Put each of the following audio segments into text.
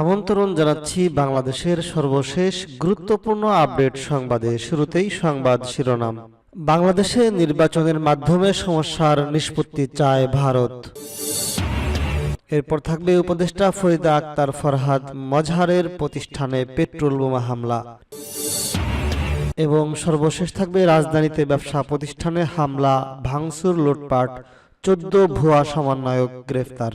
আমন্ত্রণ জানাচ্ছি বাংলাদেশের সর্বশেষ গুরুত্বপূর্ণ আপডেট সংবাদে। শুরুতেই সংবাদ শিরোনাম। বাংলাদেশে নির্বাচনের মাধ্যমে সমস্যার নিষ্পত্তি চায় ভারত। এরপর থাকবে উপদেষ্টা ফরিদা আক্তার ফরহাদ মজহারের প্রতিষ্ঠানে পেট্রোল বোমা হামলা। এবং সর্বশেষ থাকবে রাজধানীতে ব্যবসা প্রতিষ্ঠানে হামলা, ভাঙচুর, লুটপাট, চোদ্দ ভুয়া সমন্বয়ক গ্রেফতার।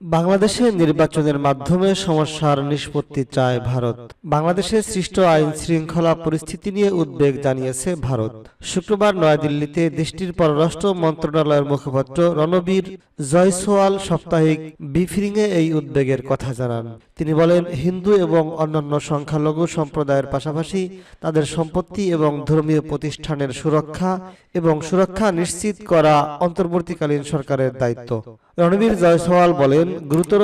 বাংলাদেশে নির্বাচনের মাধ্যমে সমস্যার নিষ্পত্তি চায় ভারত। বাংলাদেশে সৃষ্ট আইন শৃঙ্খলা পরিস্থিতি নিয়ে উদ্বেগ জানিয়েছে ভারত। শুক্রবার নয়াদিল্লিতে দেশটির পররাষ্ট্র মন্ত্রণালয়ের মুখপাত্র রণবীর জয়সওয়াল সাপ্তাহিক ব্রিফিংয়ে এই উদ্বেগের কথা জানান। তিনি বলেন, হিন্দু এবং অন্যান্য সংখ্যালঘু সম্প্রদায়ের পাশাপাশি তাদের সম্পত্তি এবং ধর্মীয় প্রতিষ্ঠানের সুরক্ষা এবং সুরক্ষা নিশ্চিত করা অন্তর্বর্তীকালীন সরকারের দায়িত্ব। রণবীর জয়সওয়াল বলেন গুরুতর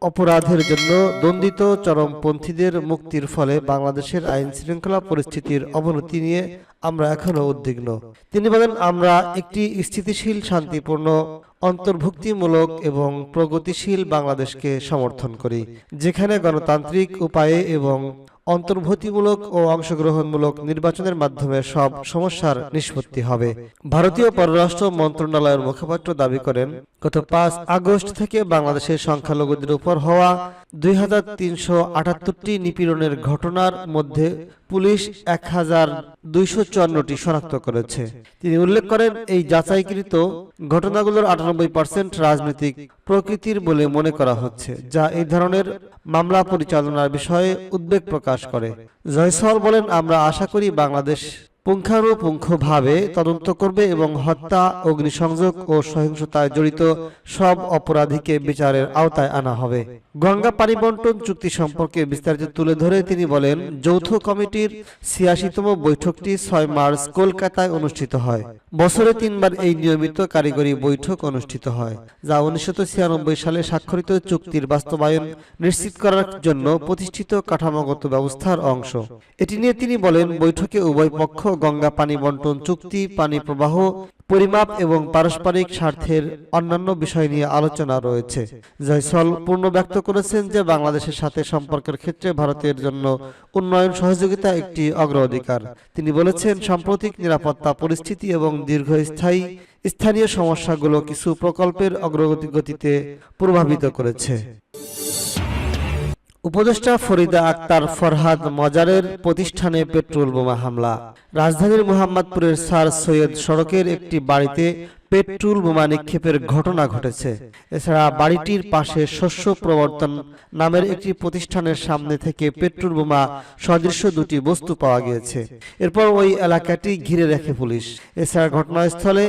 অপরাধের জন্য দণ্ডিত চরমপন্থীদের মুক্তির ফলে বাংলাদেশের আইন শৃঙ্খলা পরিস্থিতির অবনতি নিয়ে আমরা এখনও উদ্বিগ্ন। তিনি বলেন, আমরা একটি স্থিতিশীল, শান্তিপূর্ণ, অন্তর্ভুক্তিমূলক এবং প্রগতিশীল বাংলাদেশকে সমর্থন করি, যেখানে গণতান্ত্রিক উপায়ে এবং অন্তর্ভুক্তিমূলক ও অংশগ্রহণমূলক নির্বাচনের মাধ্যমে সব সমস্যার নিষ্পত্তি হবে। ভারতীয় পররাষ্ট্র মন্ত্রণালয়ের মুখপাত্র দাবি করেন, গত পাঁচ আগস্ট থেকে বাংলাদেশের সংখ্যালঘুদের উপর হওয়া দুই হাজার তিনশো আটাত্তরটি নিপীড়নের ঘটনার মধ্যে পুলিশ এক হাজার দুইশো চুয়ান্নটি শনাক্ত করেছে। তিনি উল্লেখ করেন, এই যাচাইকৃত ঘটনাগুলোর আটানব্বই পার্সেন্ট রাজনৈতিক প্রকৃতির বলে মনে করা হচ্ছে, যা এই ধরনের মামলা পরিচালনার বিষয়ে উদ্বেগ প্রকাশ করে। জয়সওয়াল বলেন, আমরা আশা করি বাংলাদেশ পুঙ্খানুপুঙ্খভাবে তদন্ত করবে এবং হত্যা, অগ্নিসংযোগ ও সহিংসতায় জড়িত সব অপরাধীকে বিচারের আওতায় আনা হবে। গঙ্গা পানি বন্টন চুক্তি সম্পর্কে বিস্তারিত তুলে ধরে তিনি বলেন, যৌথ কমিটির ছিয়াশিতম বৈঠকটি ছয় মার্চ কলকাতায় অনুষ্ঠিত হয়। বছরে তিনবার এই নিয়মিত কারিগরি বৈঠক অনুষ্ঠিত হয়, যা উনিশশো ছিয়ানব্বই সালে স্বাক্ষরিত চুক্তির বাস্তবায়ন নিশ্চিত করার জন্য প্রতিষ্ঠিত কাঠামোগত ব্যবস্থার অংশ। এটি নিয়ে তিনি বলেন, বৈঠকে উভয় পক্ষ গঙ্গা পানি বন্টন চুক্তি, পানি প্রবাহ পরিমাপ এবং পারস্পরিক স্বার্থের অন্যান্য বিষয় নিয়ে আলোচনা রয়েছে। জয়সল পূর্ণ ব্যক্ত করেছেন যে বাংলাদেশের সাথে সম্পর্কের ক্ষেত্রে ভারতের জন্য উন্নয়ন সহযোগিতা একটি অগ্রাধিকার। তিনি বলেছেন, সাম্প্রতিক নিরাপত্তা পরিস্থিতি এবং দীর্ঘস্থায়ী স্থানীয় সমস্যাগুলো কিছু প্রকল্পের অগ্রগতি গতিতে প্রভাবিত করেছে। উপদেষ্টা ফরিদা আক্তার ফরহাদ মজারের প্রতিষ্ঠানে পেট্রোল বোমা হামলা। রাজধানীর মোহাম্মদপুরের স্যার সৈয়দ সড়কের একটি বাড়িতে পেট্রোল বোমা নিক্ষেপের ঘটনা ঘটেছে। এছাড়া বাড়িটির পাশে শস্য প্রবর্তন নামের একটি প্রতিষ্ঠানের সামনে থেকে পেট্রোল বোমা সদৃশ্য দুটি বস্তু পাওয়া গিয়েছে। এরপর ওই এলাকাটি ঘিরে রাখে পুলিশ। এছাড়া ঘটনাস্থলে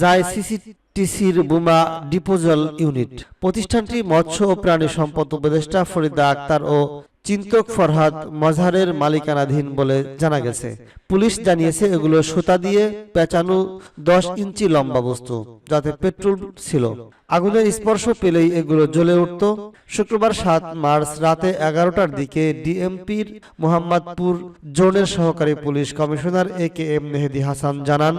যায় সিসি টিসির বুমা ডিপোজাল ইউনিট। প্রতিষ্ঠানটি মৎস্য ও প্রাণী সম্পদ উপদেষ্টা ফরিদা আক্তার ও চিন্তক ফরহাদ মজহারের মালিকানাধীন বলে জানা গেছে। পুলিশ জানিয়েছে, এগুলো সুতা দিয়ে পেঁচানো দশ ইঞ্চি লম্বা বস্তু, যাতে পেট্রোল ছিল। আগুনের স্পর্শ পেলেই এগুলো জ্বলে উঠত। শুক্রবার সাত মার্চ রাতে এগারোটার দিকে ডিএমপির মোহাম্মদপুর জোনের সহকারী police commissioner A K M Mehedi Hasan জানান,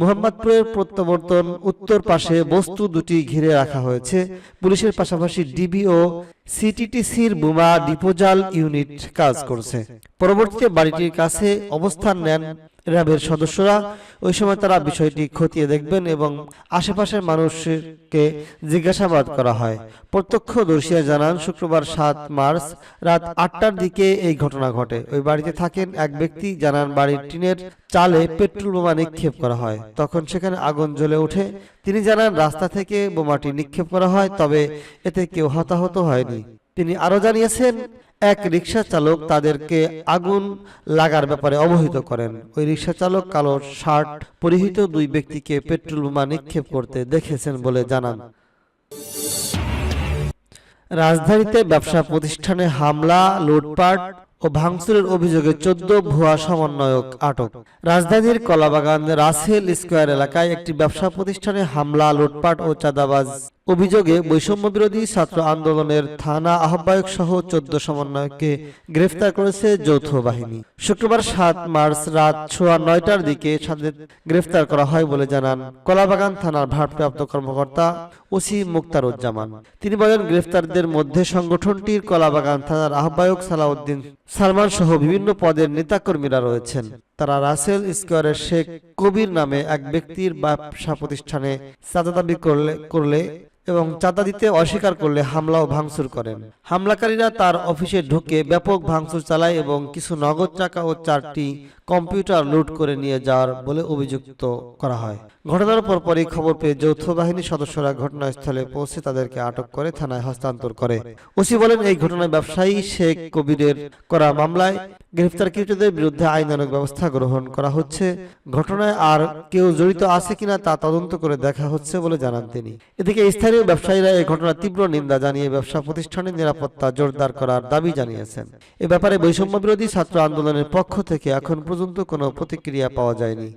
মোহাম্মদপুরের প্রত্যাবর্তন উত্তর পাশে বস্তু দুটি ঘিরে রাখা হয়েছে। পুলিশের পাশাপাশি ডিবি ও সিটিটিসির বোমা ডিপোজাল ইউনিট কাজ করছে। পরবর্তীতে বাড়িটির কাছে অবস্থান নেন র্যাবের সদস্যরা ওই সময় তারা বিষয়টি খতিয়ে দেখবেন এবং আশেপাশের মানুষকে জিজ্ঞাসাবাদ করা হয়। প্রত্যক্ষদর্শীরা জানান, শুক্রবার সাত মার্চ রাত আটটার দিকে এই ঘটনা ঘটে। ওই বাড়িতে থাকেন এক ব্যক্তি, জানান বাড়ির টিনের চালে পেট্রোল বোমা নিক্ষেপ করা হয়। তখন সেখানে আগুন জ্বলে ওঠে। তিনি জানান, রাস্তা থেকে বোমাটি নিক্ষেপ করা হয়, তবে এতে কেউ হতাহত হয়নি। তিনি আরও জানিয়েছেন, এক রিক্সা চালক তাদেরকে আগুন লাগার ব্যাপারে অবহিত করেন। ওই রিক্সা চালক কালো শার্ট পরিহিত দুই ব্যক্তিকে পেট্রোল বোমা নিক্ষেপ করতে দেখেছেন বলে জানান। রাজধানীতে ব্যবসা প্রতিষ্ঠানে হামলা, লুটপাট ও ভাঙচুরের অভিযোগে চোদ্দ ভুয়া সমন্বয়ক আটক। রাজধানীর কলাবাগান রাসেল স্কোয়ার এলাকায় একটি ব্যবসা প্রতিষ্ঠানে হামলা, লুটপাট ও চাঁদাবাজ অভিযোগে বৈষম্য বিরোধী ছাত্র আন্দোলনের থানা আহ্বায়ক সহ চোদ্দ সমন্বয়ককে গ্রেফতার করেছে যৌথ বাহিনী। শুক্রবার সাত মার্চ রাত সোয়া নয়টার দিকে তাদের গ্রেফতার করা হয় বলে জানান কলাবাগান থানার ভারপ্রাপ্ত কর্মকর্তা ওসি মুক্তারুজ্জামান। তিনি বলেন গ্রেফতারদের মধ্যে সংগঠনটির কলাবাগান থানার আহ্বায়ক সালাউদ্দিন সালমান সহ বিভিন্ন পদের নেতাকর্মীরা রয়েছেন। তারা রাসেল স্কোয়ারের শেখ কবির নামে এক ব্যক্তির ব্যবসা প্রতিষ্ঠানে চাঁদা দাবি করলে করলে এবং চাঁদা দিতে অস্বীকার করলে হামলা ও ভাঙচুর করেন। হামলাকারীরা তার অফিসে ঢুকে ব্যাপক ভাঙচুর চালায় এবং কিছু নগদ টাকা ও চারটি কম্পিউটার লুট করে নিয়ে যাওয়ার বলে অভিযুক্ত করা হয়। ঘটনার পরপরই খবর পেয়ে যৌথ বাহিনীর সদস্যরা ঘটনাস্থলে পৌঁছে তাদেরকে আটক করে থানায় হস্তান্তর করে। ওসি বলেন, এই ঘটনায় ব্যবসায়ী শেখ কবিরের করা মামলায় গ্রেফতারকৃতদের বিরুদ্ধে আইনানুগ ব্যবস্থা গ্রহণ করা হচ্ছে। ঘটনায় আর কেউ জড়িত আছে কিনা তা তদন্ত করে দেখা হচ্ছে বলে জানান তিনি। এদিকে স্থানীয় ব্যবসায়ীরা এই ঘটনার তীব্র নিন্দা জানিয়ে ব্যবসা প্রতিষ্ঠানের নিরাপত্তা জোরদার করার দাবি জানিয়েছেন। এ ব্যাপারে বৈষম্য বিরোধী ছাত্র আন্দোলনের পক্ষ থেকে এখন পর্যন্ত কোনো প্রতিক্রিয়া পাওয়া যায়নি।